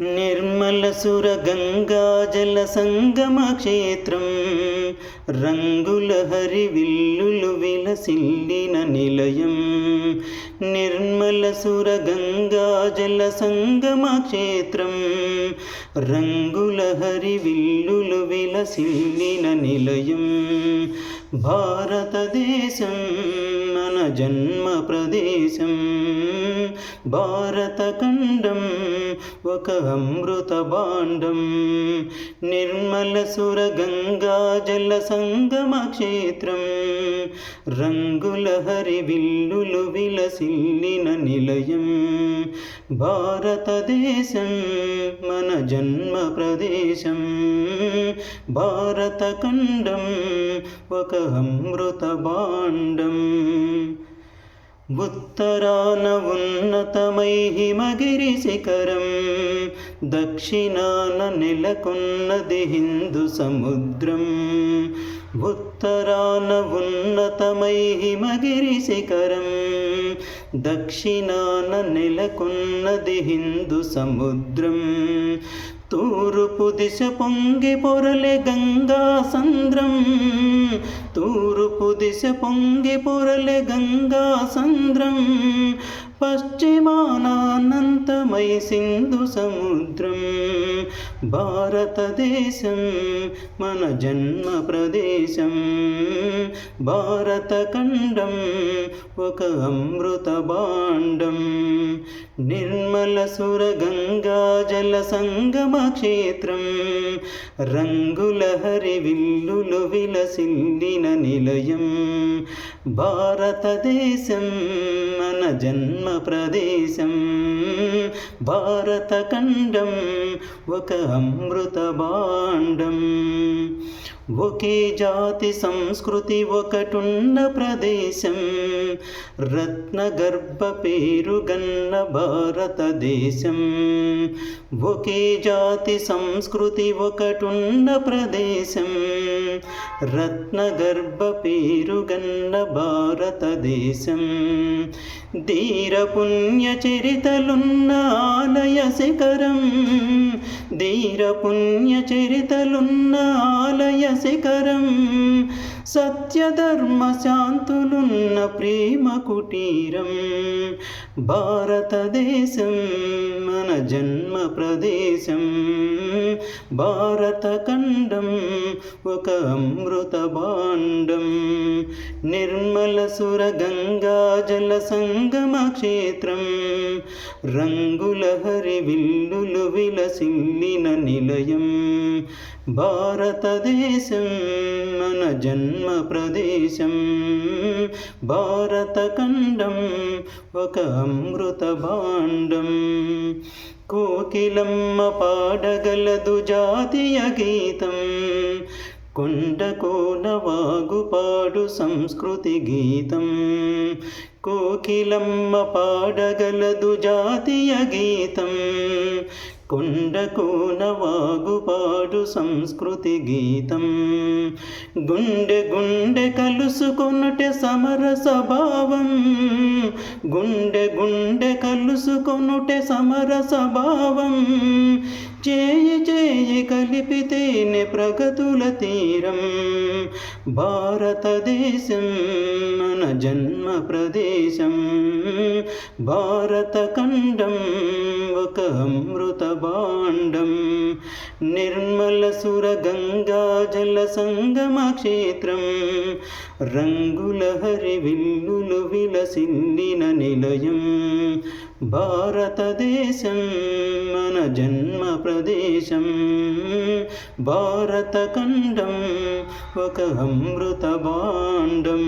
నిర్మలసుర గంగాజల సంగమ క్షేత్రం. రంగుల హరివిల్లులు విలసిల్లిన నిలయం. నిర్మలసుర గంగాజల సంగమ క్షేత్రం. రంగుల హరివిల్లులు విలసిల్లిన నిలయం. భారతదేశం మన జన్మ ప్రదేశం. భారతఖండం ఒక అమృత భాండం. నిర్మల సుర గంగా జల సంగమ క్షేత్రం. రంగుల హరి విల్లులు విలసిల్లిన నిలయం. భారతదేశం మన జన్మ ప్రదేశం. భారతఖండం ఒక అమృత భాండం. ఉత్తరాన ఉన్నతమై హిమగిరి శిఖరం దక్షిణాన నెలకొన్నది హిందూ సముద్రం. ఉత్తరాన ఉన్నతమై హిమగిరి శిఖరం దక్షిణాన నెలకొన్నది హిందూ సముద్రం. తూరుపు దిశ పొంగి పొరలే గంగా సంద్రం. తూరుపు దిశ పొంగి పొరలే గంగా సంద్రం. పశ్చిమానానంతమై సింధు సముద్రం భారతదేశం మన జన్మ ప్రదేశం. భారతఖండం ఒక అమృత భాండం. నిర్మల సుర గంగా జల సంగమ క్షేత్రం. రంగుల హరి విల్లులు విలసిల్లిన నిలయం. భారతదేశం మన జన్మ ప్రదేశం భారతఖండం ఒక అమృత భాండం ఒకే జాతి సంస్కృతి ఒకటున్న ప్రదేశం. రత్నగర్భ పేరుగన్న భారతదేశం ఒకే జాతి సంస్కృతి ఒకటున్న ప్రదేశం. రత్నగర్భ పేరుగన్న భారతదేశం ధీర పుణ్య చరితలున్న ఆలయ శిఖరం. ధీర పుణ్య చరితలున్న ఆలయ శిఖరం సత్యధర్మ శాంతులున్న ప్రేమ కుటీరం. భారతదేశం మన జన్మ ప్రదేశం భారతఖండం ఒక అమృత భాండం. నిర్మల సుర గంగా జల సంగమ క్షేత్రం రంగుల హరి విల్లులు విలసిల్లిన నిలయం. భారతదేశం మన జన్మ ప్రదేశం. భారతఖండం ఒక అమృత భాండం. కోకిలమ్మ పాడగలదు జాతీయ గీతం. కొండ కోనవాగు సంస్కృతి గీతం. కోకిలమ్మ పాడగలదు జాతీయ గీతం. కొండ కోనవాగు సంస్కృతి గీతం. గుండె గుండె కలుసుకొనుటే సమర స్వభావం. గుండె గుండె కలుసుకొనుటే సమర స్వభావం. చేయి చేయి కలిపితేనే ప్రగతుల తీరం. భారతదేశం మన జన్మ ప్రదేశం. భారతఖండం ఒక అమృత భాండం. నిర్మల సుర గంగా జల సంగమ క్షేత్రం. రంగుల హరి విల్లులు విలసిల్లిన నిలయం. భారతదేశం జన్మ ప్రదేశం భారతఖండం ఒక అమృత భాండం